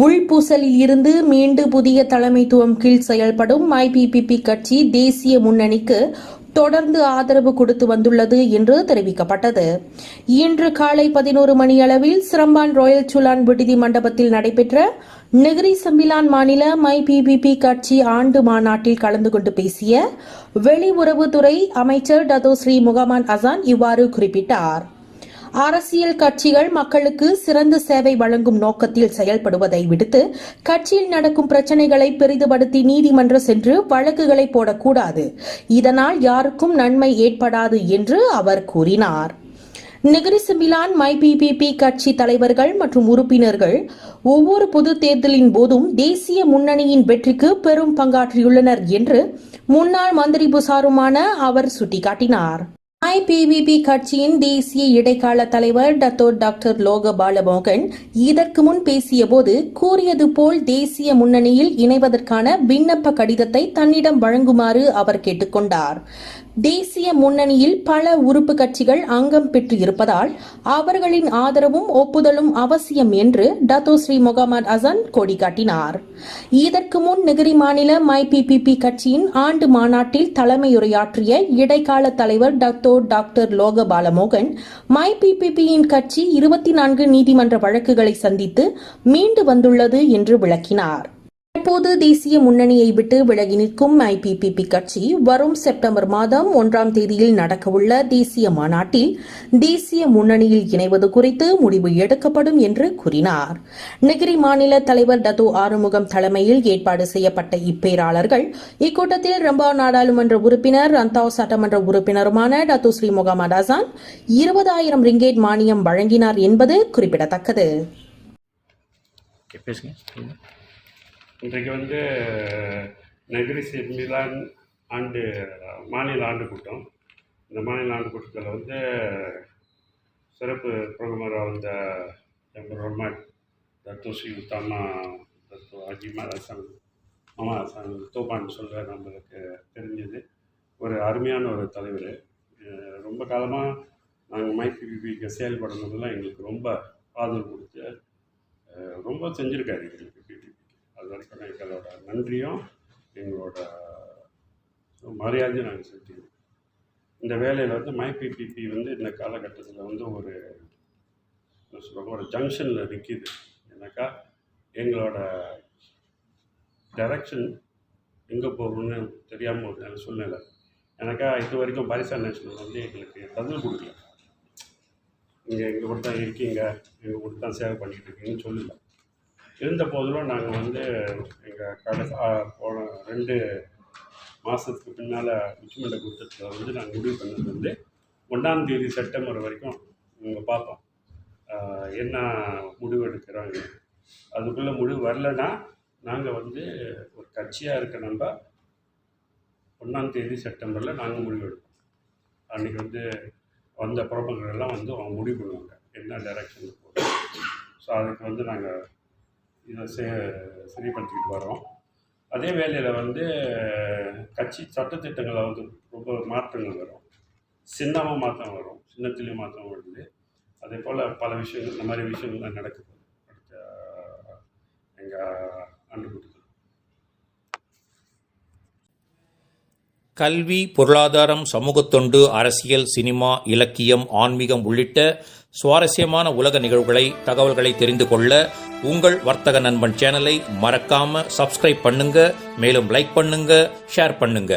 உள்பூசலில் இருந்து மீண்டு புதிய தலைமைத்துவம் கீழ் செயல்படும் ஐபிபிபி கட்சி தேசிய முன்னணிக்கு தொடர்ந்து ஆதரவு கொடுத்து வந்துள்ளது என்று தெரிவிக்கப்பட்டது. இன்று காலை பதினோரு மணியளவில் சிரம்பான் ராயல் சுலான் விடுதி மண்டபத்தில் நடைபெற்ற நெகிரி சம்பிலான் மாநில மைபிபிபி கட்சி ஆண்டு மாநாட்டில் கலந்து கொண்டு பேசிய வெளியுறவுத்துறை அமைச்சர் டதோ ஸ்ரீ முகமது அசான் இவ்வாறு குறிப்பிட்டார். அரசியல் கட்சிகள் மக்களுக்கு சிறந்த சேவை வழங்கும் நோக்கத்தில் செயல்படுவதை விடுத்து கட்சியில் நடக்கும் பிரச்சனைகளை பெரிதுபடுத்தி நீதிமன்றம் சென்று வழக்குகளை போடக்கூடாது. இதனால் யாருக்கும் நன்மை ஏற்படாது என்று அவர் கூறினார். நெகரிசு மிலான் மை மைபிபிபி கட்சி தலைவர்கள் மற்றும் உறுப்பினர்கள் ஒவ்வொரு பொது தேர்தலின் போதும் தேசிய முன்னணியின் வெற்றிக்கு பெரும் பங்காற்றியுள்ளனர் என்று முன்னாள் மந்திரி புசாருமான அவர் சுட்டிக்காட்டினார். ஐபிவிபி கட்சியின் தேசிய இடைக்கால தலைவர் டத்தோ டாக்டர் லோக பாலமோகன் இதற்கு முன் பேசியபோது கூறியது போல் தேசிய முன்னணியில் இணைவதற்கான விண்ணப்ப கடிதத்தை தன்னிடம் வழங்குமாறு அவர் கேட்டுக்கொண்டார். தேசிய முன்னணியில் பல உறுப்பு கட்சிகள் அங்கம் பெற்று இருப்பதால் அவர்களின் ஆதரவும் ஒப்புதலும் அவசியம் என்று டத்தோ ஸ்ரீ முகமது அசன் கொடி காட்டினார் இதற்கு முன் நெகிரி மாநில மைபிபிபி கட்சியின் ஆண்டு மாநாட்டில் தலைமையுரையாற்றிய இடைக்கால தலைவர் டத்தோ டாக்டர் லோக பாலமோகன் மைபிபிபியின் கட்சி இருபத்தி நான்கு நீதிமன்ற வழக்குகளை சந்தித்து மீண்டு வந்துள்ளது என்று விளக்கினார். தற்போது தேசிய முன்னணியை விட்டு விலகி நிற்கும் ஐபிபிபி கட்சி வரும் செப்டம்பர் மாதம் ஒன்றாம் தேதியில் நடக்கவுள்ள தேசிய மாநாட்டில் தேசிய முன்னணியில் இணைவது குறித்து முடிவு எடுக்கப்படும் என்று கூறினார். நெகிரி மாநில தலைவர் டத்தோ ஆறுமுகம் தலைமையில் ஏற்பாடு செய்யப்பட்ட இப்பேராளர்கள் இக்கூட்டத்தில் ரம்பா நாடாளுமன்ற உறுப்பினர் ரந்தாவ் சட்டமன்ற உறுப்பினருமான டத்து ஸ்ரீ முகமது அசான் இருபதாயிரம் ரிங்கேட் மானியம் வழங்கினார் என்பது குறிப்பிடத்தக்கது. இன்றைக்கு வந்து நெகிரி மிலான் ஆண்டு மாநில ஆண்டு கூட்டம். இந்த மாநில ஆண்டு கூட்டத்தில் வந்து சிறப்பு பிரதமராக வந்த எம்பர் ரஹ்மான் தத்து ஸ்ரீ உத்தாமா தத்து அஜிமா ஹசன் மாமா ஹசன் தோப்பான்னு சொல்ல நம்மளுக்கு தெரிஞ்சது. ஒரு அருமையான ஒரு தலைவர். ரொம்ப காலமாக நாங்கள் மைபிபிபிக்கு செயல்படணும்லாம் எங்களுக்கு ரொம்ப ஆதரவு கொடுத்து ரொம்ப செஞ்சுருக்காரு எங்களுக்கு. பிபிபிக்கு எங்களோட நன்றியும் எங்களோட மரியாதையும் நாங்கள் செலுத்திக்கிறோம். இந்த வேலையில் வந்து மைபிபிபி வந்து இந்த காலகட்டத்தில் வந்து ஒரு என்ன சொல்லுவாங்க ஒரு ஜங்ஷனில் நிற்கிது ஏன்னாக்கா எங்களோட டைரக்ஷன் எங்கே போகணும்னு தெரியாமல் ஒரு நல்ல சூழ்நிலை எனக்கா இது வரைக்கும் பாரிசா நேஷனல் வந்து எங்களுக்கு பதில் கொடுக்கல. நீங்கள் எங்கள் கூட தான் இருக்கீங்க எங்கள் கூட தான் சேவை பண்ணிக்கிட்டு இருக்கீங்கன்னு சொல்லலை. இருந்த போதிலும் நாங்கள் வந்து எங்கள் கடைசி போன ரெண்டு மாதத்துக்கு பின்னால் உச்சமன்ற கூட்டத்தில் வந்து நாங்கள் முடிவு பண்ணது வந்து ஒன்றாம் தேதி செப்டம்பர் வரைக்கும் நாங்கள் பார்ப்போம். என்ன முடிவு எடுக்கிறாங்க. அதுக்குள்ளே முடிவு வரலன்னா நாங்கள் வந்து ஒரு கட்சியாக இருக்க நம்ம ஒன்றாம் தேதி செப்டம்பரில் நாங்கள் முடிவு எடுப்போம். அன்றைக்கி வந்து வந்த புறப்பங்கள் எல்லாம் வந்து அவங்க முடிவு பண்ணுவாங்க. என்ன டைரக்ஷன் போகிறோம் ஸோ அதுக்கு வந்து நாங்கள் இதை சே சரிப்படுத்திக்கிட்டு வரோம் அதே வேலையில் வந்து கட்சி சட்டத்திட்டங்களில் வந்து ரொம்ப மாற்றங்கள் வரும். சின்னமாக மாற்றம் வரும். சின்னத்திலையும் மாற்றம் வருது. அதே போல் பல விஷயங்கள் இந்த மாதிரி விஷயங்கள்லாம் நடக்குது. அடுத்த எங்கள் ஆண்டு கல்வி பொருளாதாரம் சமூகத்தொண்டு அரசியல் சினிமா இலக்கியம் ஆன்மீகம் உள்ளிட்ட சுவாரஸ்யமான உலக நிகழ்வுகளை தகவல்களை தெரிந்து கொள்ள உங்கள் வர்த்தக நண்பன் சேனலை மறக்காம சப்ஸ்கிரைப் பண்ணுங்க மேலும் லைக் பண்ணுங்க ஷேர் பண்ணுங்க.